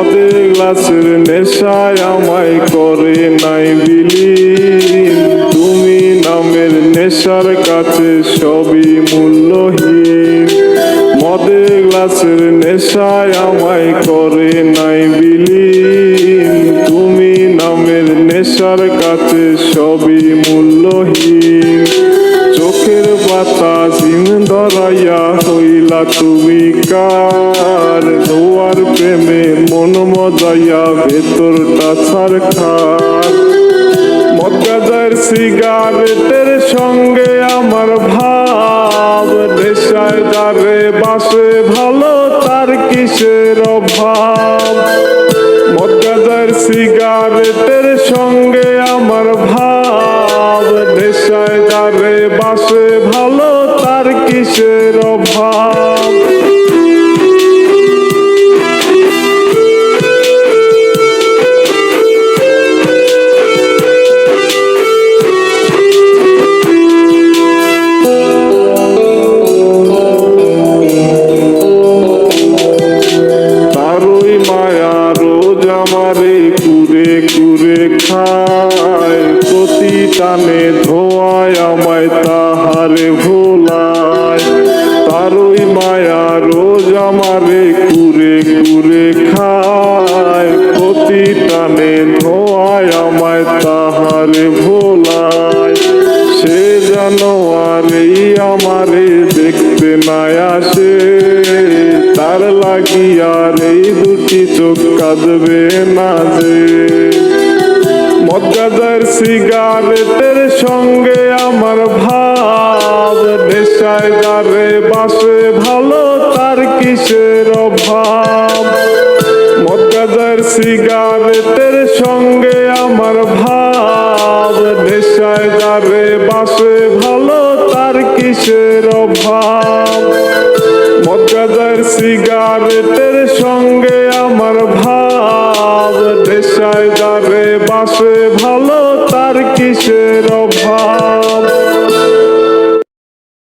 মদে গ্লাসের নেশায় আমায় করে নাই বিলি তুমি নামের নেশার কাছে সবই মূল্যহীন। মদে গ্লাসের নেশায় আমায় করে নাই বিলি তুমি নামের নেশার কাছে সবই মূল্যহীন। চোখের পাতা জিম ধরাইয়া হইলা তুমি কার? দোয়ার প্রেমে মজাইয়া ভেতরটা ছাড় খার মদগাজার সিগারেটের সঙ্গে আমার ভাব, নেশায় যারে বাসে ভালো তার কিসের অভাব? মদগাজার সিগারেটের সঙ্গে আমার ভাব, নেশায় যারে বাসে ভালো তার কিসের অভাব? কুরে কুরে খায় প্রতি টানে ধোয়ায় আমায় তাহারে ভোলায়। তারই মায়া রোজ আমারে কুরে কুরে খায় প্রতি টানে ধোয়ায় আমায় তাহারে ভোলায়। সে জানোয়ারেই আমারে দেখতে নাই আসে, তার লাগিয়ার এই দুটি চোখ কাঁদবে না যে। মদগাজার সিগারেটের সঙ্গে আমার ভাব নেশায় যারে বাসে ভালো, তার কিসের অভাব? মদগাজার সিগারেটের সঙ্গে আমার ভাব নেশায় যারে বাসে ভালো, তার কিসের অভাব? মদগাজার সিগারেটের সঙ্গে আমার ভাব নেশায় যারে বাসে ভালো তার কিসের অভাব?